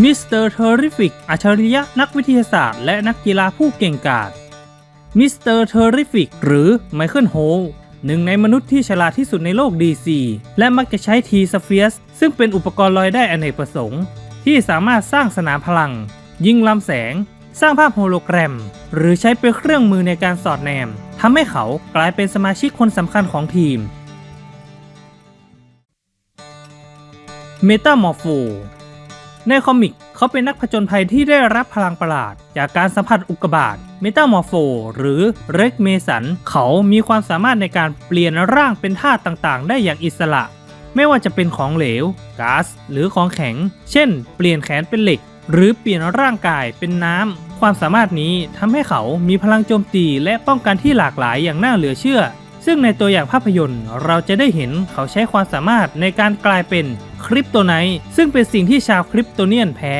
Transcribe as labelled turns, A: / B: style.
A: มิสเตอร์เทอริฟิกอัจฉริยะนักวิทยาศาสตร์และนักกีฬาผู้เก่งกาจ มิสเตอร์เทอริฟิกหรือไมเคิลโฮหนึ่งในมนุษย์ที่ฉลาดที่สุดในโลก DC และมักจะใช้ทีสเฟียสซึ่งเป็นอุปกรณ์ลอยได้อเนกประสงค์ ที่สามารถสร้างสนามพลัง ยิงลำแสง สร้างภาพโฮโลแกรม หรือใช้เป็นเครื่องมือในการสอดแนมทำให้เขากลายเป็นสมาชิกคนสำคัญของทีมเมตา มอร์โฟ ในคอมิกเขาเป็นนักผจญภัยที่ได้รับพลังประหลาด จากการสัมผัสอุกกาบาตเมตามอร์โฟหรือเร็กเมสัน เขามีความสามารถในการเปลี่ยนร่างเป็นธาตุต่างๆ ได้อย่างอิสระ ไม่ว่าจะเป็นของเหลวก๊าซหรือของแข็ง เช่น เปลี่ยนแขนเป็นเหล็ก หรือเปลี่ยนร่างกายเป็นน้ำ ความสามารถนี้ทำให้เขามีพลังโจมตีและป้องกันที่หลากหลายอย่างน่าเหลือเชื่อ ซึ่งในตัวอย่างภาพยนตร์ เราจะได้เห็นเขาใช้ความสามารถในการกลายเป็นคริปโตไนท์ซึ่งเป็นสิ่งที่ชาวคริปโตเนียนแพ้